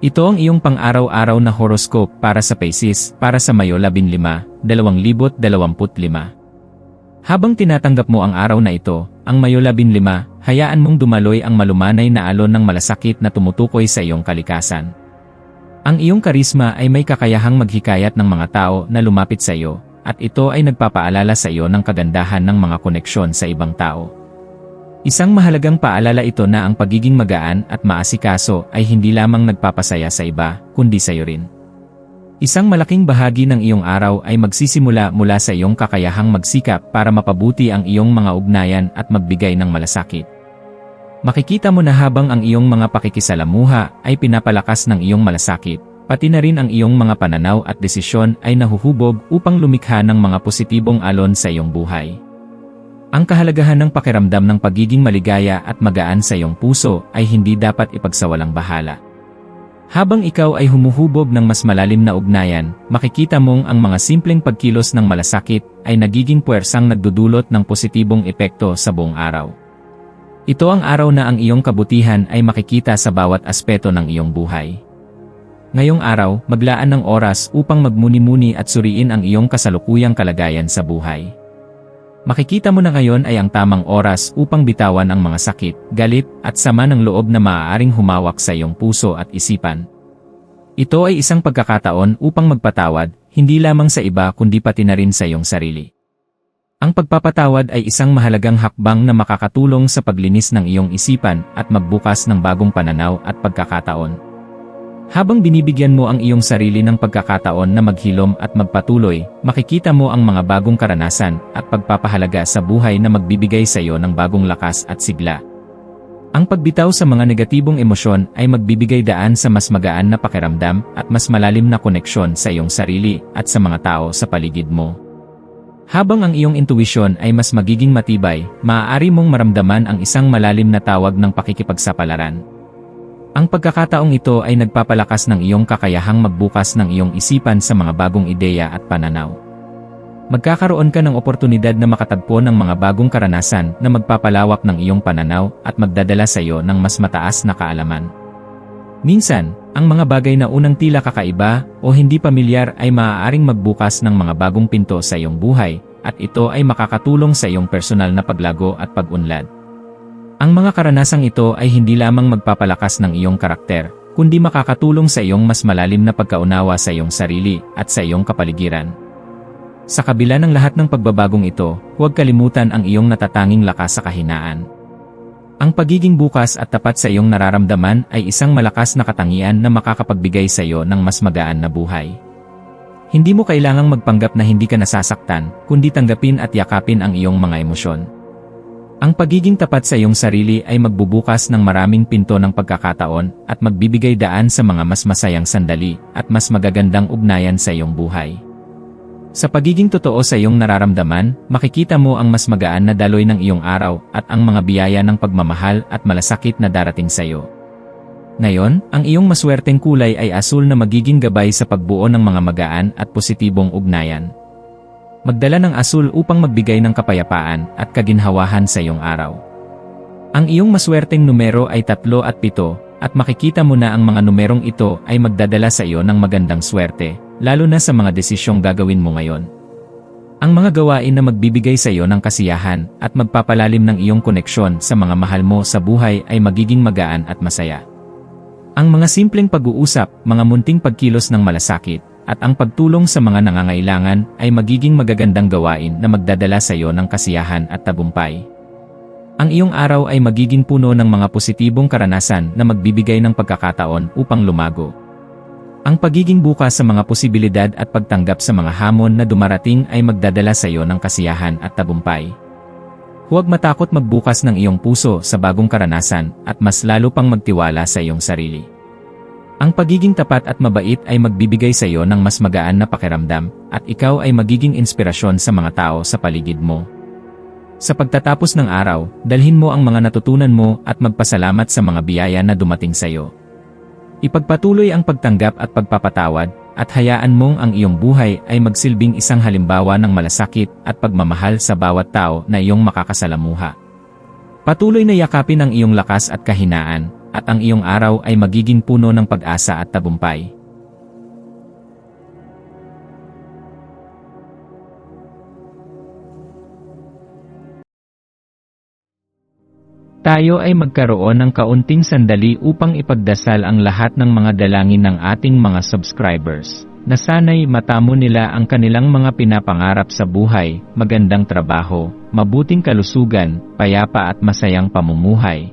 Ito ang iyong pang-araw-araw na horoscope para sa Pisces para sa Mayo 15, 2025. Habang tinatanggap mo ang araw na ito, ang Mayo 15, hayaan mong dumaloy ang malumanay na alon ng malasakit na tumutukoy sa iyong kalikasan. Ang iyong karisma ay may kakayahang maghikayat ng mga tao na lumapit sa iyo, at ito ay nagpapaalala sa iyo ng kagandahan ng mga koneksyon sa ibang tao. Isang mahalagang paalala ito na ang pagiging magaan at maasikaso ay hindi lamang nagpapasaya sa iba, kundi sa iyo rin. Isang malaking bahagi ng iyong araw ay magsisimula mula sa iyong kakayahang magsikap para mapabuti ang iyong mga ugnayan at magbigay ng malasakit. Makikita mo na habang ang iyong mga pakikisalamuha ay pinapalakas ng iyong malasakit, pati na rin ang iyong mga pananaw at desisyon ay nahuhubog upang lumikha ng mga positibong alon sa iyong buhay. Ang kahalagahan ng pakiramdam ng pagiging maligaya at magaan sa iyong puso ay hindi dapat ipagsawalang bahala. Habang ikaw ay humuhubog ng mas malalim na ugnayan, makikita mong ang mga simpleng pagkilos ng malasakit ay nagiging puwersang nagdudulot ng positibong epekto sa buong araw. Ito ang araw na ang iyong kabutihan ay makikita sa bawat aspeto ng iyong buhay. Ngayong araw, maglaan ng oras upang magmuni-muni at suriin ang iyong kasalukuyang kalagayan sa buhay. Makikita mo na ngayon ay ang tamang oras upang bitawan ang mga sakit, galit, at sama ng loob na maaaring humawak sa iyong puso at isipan. Ito ay isang pagkakataon upang magpatawad, hindi lamang sa iba kundi pati na rin sa iyong sarili. Ang pagpapatawad ay isang mahalagang hakbang na makakatulong sa paglinis ng iyong isipan at magbukas ng bagong pananaw at pagkakataon. Habang binibigyan mo ang iyong sarili ng pagkakataon na maghilom at magpatuloy, makikita mo ang mga bagong karanasan at pagpapahalaga sa buhay na magbibigay sa iyo ng bagong lakas at sigla. Ang pagbitaw sa mga negatibong emosyon ay magbibigay daan sa mas magaan na pakiramdam at mas malalim na koneksyon sa iyong sarili at sa mga tao sa paligid mo. Habang ang iyong intuwisyon ay mas magiging matibay, maaari mong maramdaman ang isang malalim na tawag ng pakikipagsapalaran. Ang pagkakataong ito ay nagpapalakas ng iyong kakayahang magbukas ng iyong isipan sa mga bagong ideya at pananaw. Magkakaroon ka ng oportunidad na makatagpo ng mga bagong karanasan na magpapalawak ng iyong pananaw at magdadala sa iyo ng mas mataas na kaalaman. Minsan, ang mga bagay na unang tila kakaiba o hindi pamilyar ay maaaring magbukas ng mga bagong pinto sa iyong buhay at ito ay makakatulong sa iyong personal na paglago at pag-unlad. Ang mga karanasang ito ay hindi lamang magpapalakas ng iyong karakter, kundi makakatulong sa iyong mas malalim na pagkaunawa sa iyong sarili at sa iyong kapaligiran. Sa kabila ng lahat ng pagbabagong ito, huwag kalimutan ang iyong natatanging lakas sa kahinaan. Ang pagiging bukas at tapat sa iyong nararamdaman ay isang malakas na katangian na makakapagbigay sa iyo ng mas magaan na buhay. Hindi mo kailangang magpanggap na hindi ka nasasaktan, kundi tanggapin at yakapin ang iyong mga emosyon. Ang pagiging tapat sa iyong sarili ay magbubukas ng maraming pinto ng pagkakataon at magbibigay daan sa mga mas masayang sandali at mas magagandang ugnayan sa iyong buhay. Sa pagiging totoo sa iyong nararamdaman, makikita mo ang mas magaan na daloy ng iyong araw at ang mga biyaya ng pagmamahal at malasakit na darating sa iyo. Ngayon, ang iyong maswerteng kulay ay asul na magiging gabay sa pagbuo ng mga magaan at positibong ugnayan. Magdala ng asul upang magbigay ng kapayapaan at kaginhawahan sa iyong araw. Ang iyong maswerteng numero ay 3 at 7, at makikita mo na ang mga numerong ito ay magdadala sa iyo ng magandang swerte, lalo na sa mga desisyong gagawin mo ngayon. Ang mga gawain na magbibigay sa iyo ng kasiyahan at magpapalalim ng iyong koneksyon sa mga mahal mo sa buhay ay magiging magaan at masaya. Ang mga simpleng pag-uusap, mga munting pagkilos ng malasakit, at ang pagtulong sa mga nangangailangan ay magiging magagandang gawain na magdadala sa iyo ng kasiyahan at tabumpay. Ang iyong araw ay magiging puno ng mga positibong karanasan na magbibigay ng pagkakataon upang lumago. Ang pagiging bukas sa mga posibilidad at pagtanggap sa mga hamon na dumarating ay magdadala sa iyo ng kasiyahan at tabumpay. Huwag matakot magbukas ng iyong puso sa bagong karanasan at mas lalo pang magtiwala sa iyong sarili. Ang pagiging tapat at mabait ay magbibigay sa iyo ng mas magaan na pakiramdam at ikaw ay magiging inspirasyon sa mga tao sa paligid mo. Sa pagtatapos ng araw, dalhin mo ang mga natutunan mo at magpasalamat sa mga biyaya na dumating sa iyo. Ipagpatuloy ang pagtanggap at pagpapatawad at hayaan mong ang iyong buhay ay magsilbing isang halimbawa ng malasakit at pagmamahal sa bawat tao na iyong makakasalamuha. Patuloy na yakapin ang iyong lakas at kahinaan, at ang iyong araw ay magiging puno ng pag-asa at tabumpay. Tayo ay magkaroon ng kaunting sandali upang ipagdasal ang lahat ng mga dalangin ng ating mga subscribers, na sana'y matamo nila ang kanilang mga pinapangarap sa buhay, magandang trabaho, mabuting kalusugan, payapa at masayang pamumuhay,